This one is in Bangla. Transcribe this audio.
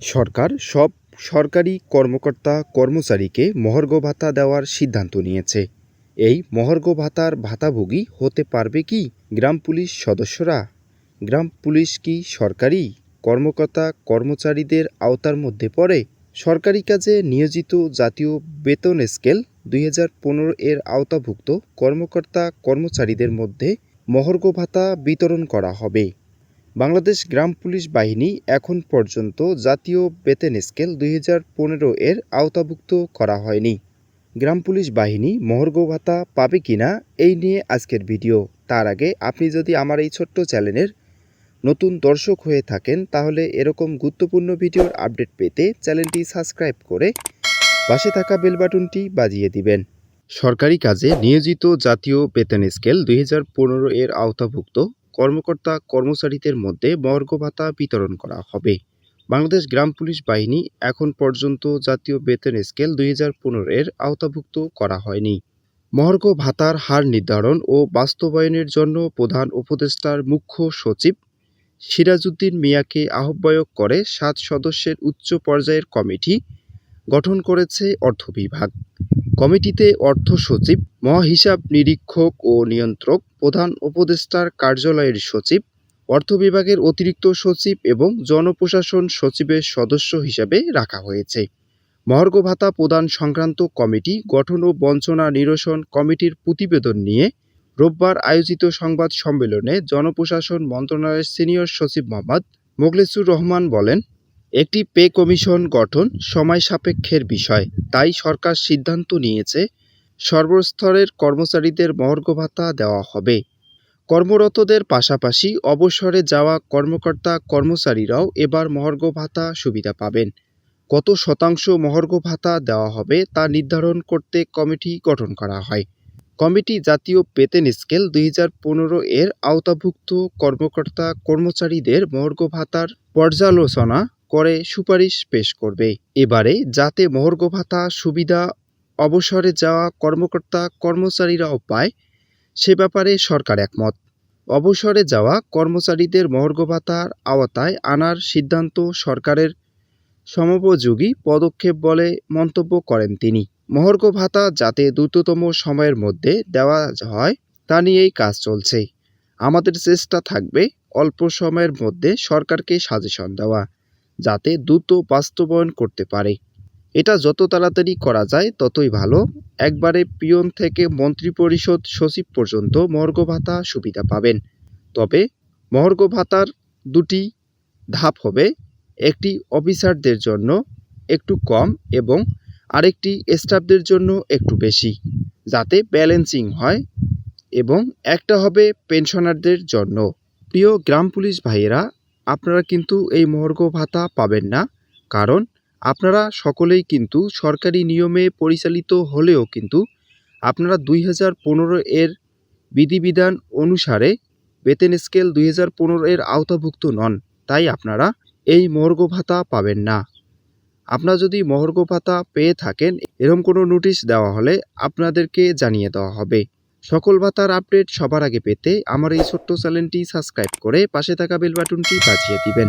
সরকার সব সরকারি কর্মকর্তা কর্মচারীকে মহার্ঘ ভাতা দেওয়ার সিদ্ধান্ত নিয়েছে। এই মহার্ঘ ভাতার ভাতাভোগী হতে পারবে কি গ্রাম পুলিশ সদস্যরা? গ্রাম পুলিশ কি সরকারি কর্মকর্তা কর্মচারীদের আওতার মধ্যে পড়ে? সরকারি কাজে নিয়োজিত জাতীয় বেতন স্কেল দুই হাজার পনেরো এর আওতাভুক্ত কর্মকর্তা কর্মচারীদের মধ্যে মহার্ঘ ভাতা বিতরণ করা হবে। বাংলাদেশ গ্রাম পুলিশ বাহিনী এখন পর্যন্ত জাতীয় বেতন স্কেল দুই হাজার পনেরো এর আওতাভুক্ত করা হয়নি। গ্রাম পুলিশ বাহিনী মহার্ঘ ভাতা পাবে কিনা এই নিয়ে আজকের ভিডিও। তার আগে আপনি যদি আমার এই ছোট্ট চ্যানেলের নতুন দর্শক হয়ে থাকেন, তাহলে এরকম গুরুত্বপূর্ণ ভিডিওর আপডেট পেতে চ্যানেলটি সাবস্ক্রাইব করে পাশে থাকা বেল বাটনটি বাজিয়ে দিবেন। সরকারি কাজে নিয়োজিত জাতীয় বেতন স্কেল দুই হাজার পনেরো এর আওতাভুক্ত কর্মকর্তা কর্মচারীদের মধ্যে মহার্ঘ ভাতা বিতরণ করা হবে। বাংলাদেশ গ্রাম পুলিশ বাহিনী এখন পর্যন্ত জাতীয় বেতন স্কেল দুই হাজার এর আওতাভুক্ত করা হয়নি। মহার্ঘ ভাতার হার নির্ধারণ ও বাস্তবায়নের জন্য প্রধান উপদেষ্টার মুখ্য সচিব সিরাজউদ্দিন মিয়াকে আহ্বায়ক করে সাত সদস্যের উচ্চ পর্যায়ের কমিটি গঠন করেছে অর্থ বিভাগ। কমিটিতে অর্থ সচিব, মহাহিসাব নিরীক্ষক ও নিয়ন্ত্রক প্রধান উপদেষ্টার কার্যালয়ের সচিব, অর্থ বিভাগের অতিরিক্ত সচিব এবং জনপ্রশাসন সচিবের সদস্য হিসাবে রাখা হয়েছে। মহার্ঘ ভাতা প্রদান সংক্রান্ত কমিটি গঠন ও বঞ্চনা নিরসন কমিটির প্রতিবেদন নিয়ে রোববার আয়োজিত সংবাদ সম্মেলনে জনপ্রশাসন মন্ত্রণালয়ের সিনিয়র সচিব মোহাম্মদ মোখলেসুর রহমান বলেন, একটি পে কমিশন গঠন সময় সাপেক্ষের বিষয়, তাই সরকার সিদ্ধান্ত নিয়েছে সর্বস্তরের কর্মচারীদের মহার্ঘ ভাতা দেওয়া হবে। কর্মরতদের পাশাপাশি অবসরে যাওয়া কর্মকর্তা কর্মচারীরাও এবার মহার্ঘ ভাতা সুবিধা পাবেন। কত শতাংশ মহার্ঘ ভাতা দেওয়া হবে তা নির্ধারণ করতে কমিটি গঠন করা হয়। কমিটি জাতীয় বেতন স্কেল দুই হাজার পনেরো এর আওতাভুক্ত কর্মকর্তা কর্মচারীদের মহার্ঘ ভাতার পর্যালোচনা করে সুপারিশ পেশ করবে। এবারে যাতে মহার্ঘ ভাতা সুবিধা অবসরে যাওয়া কর্মকর্তা, কর্মচারীরাও পায়, সে ব্যাপারে সরকার একমত। অবসরে যাওয়া কর্মচারীদের মহার্ঘ ভাতার আওতায় আনার সিদ্ধান্ত সরকারের সমপযোগী পদক্ষেপ বলে মন্তব্য করেন তিনি। মহার্ঘ ভাতা যাতে দ্রুততম সময়ের মধ্যে দেওয়া হয়, তা নিয়েই কাজ চলছে। আমাদের চেষ্টা থাকবে অল্প সময়ের মধ্যে সরকারকে সাজেশন দেওয়া, যাতে দ্রুত বাস্তবায়ন করতে পারে। এটা যত তাড়াতাড়ি করা যায় ততই ভালো। একবারে পিয়ন থেকে মন্ত্রিপরিষদ সচিব পর্যন্ত মহার্ঘ ভাতা সুবিধা পাবেন। তবে মহার্ঘ ভাতার দুটি ধাপ হবে। একটি অফিসারদের জন্য একটু কম এবং আরেকটি স্টাফদের জন্য একটু বেশি, যাতে ব্যালেন্সিং হয় এবং একটা হবে পেনশনারদের জন্য। প্রিয় গ্রাম পুলিশ ভাইয়েরা, আপনারা কিন্তু এই মহার্ঘ ভাতা পাবেন না, কারণ আপনারা সকলেই কিন্তু সরকারি নিয়মে পরিচালিত হলেও কিন্তু আপনারা দুই হাজার পনেরো এর বিধিবিধান অনুসারে বেতন স্কেল দুই হাজার পনেরো এর আওতাভুক্ত নন, তাই আপনারা এই মহার্ঘ ভাতা পাবেন না। আপনারা যদি মহার্ঘ ভাতা পেয়ে থাকেন, এরকম কোনো নোটিশ দেওয়া হলে আপনাদেরকে জানিয়ে দেওয়া হবে। সকল ভাতার আপডেট সবার আগে পেতে আমার এই ছোট্ট চ্যানেলটি সাবস্ক্রাইব করে পাশে থাকা বেল বাটনটি বাজিয়ে দিবেন।